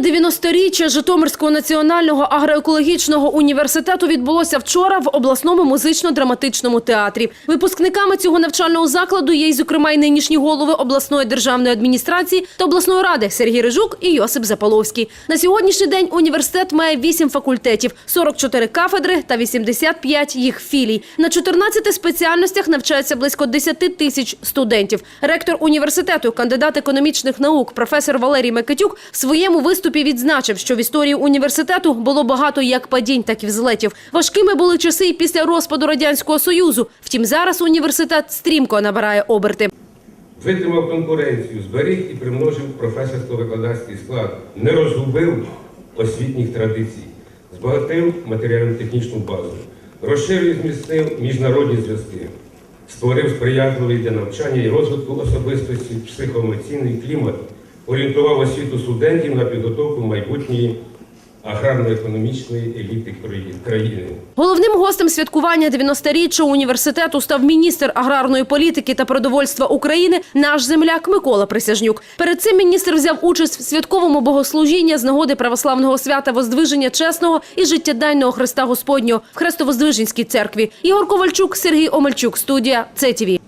Святкування 90-річчя Житомирського національного агроекологічного університету відбулося вчора в обласному музично-драматичному театрі. Випускниками цього навчального закладу є й, зокрема, й нинішні голови обласної державної адміністрації та обласної ради Сергій Рижук і Йосип Запаловський. На сьогоднішній день університет має 8 факультетів, 44 кафедри та 85 їх філій. На 14 спеціальностях навчається близько 10 тисяч студентів. Ректор університету, кандидат економічних наук, професор Валерій Микитюк в своєму виступі відзначив, що в історії університету було багато як падінь, так і взлетів. Важкими були часи і після розпаду радянського союзу. Втім, зараз університет стрімко набирає оберти. Витримав конкуренцію, зберіг і примножив професорсько-викладацький склад, не розгубив освітніх традицій, збагатив матеріально-технічну базу, розширив і зміцнив міжнародні зв'язки, створив сприятливий для навчання і розвитку особистості психоемоційний клімат, орієнтував освіту студентів на підготовку майбутньої аграрно-економічної еліти країни. Головним гостем святкування 90-річчя університету став міністр аграрної політики та продовольства України, наш земляк Микола Присяжнюк. Перед цим міністр взяв участь в святковому богослужінні з нагоди православного свята Воздвиження чесного і життєдайного Христа Господнього в Хрестовоздвиженській церкві. Ігор Ковальчук, Сергій Омельчук, студія ЦТВ.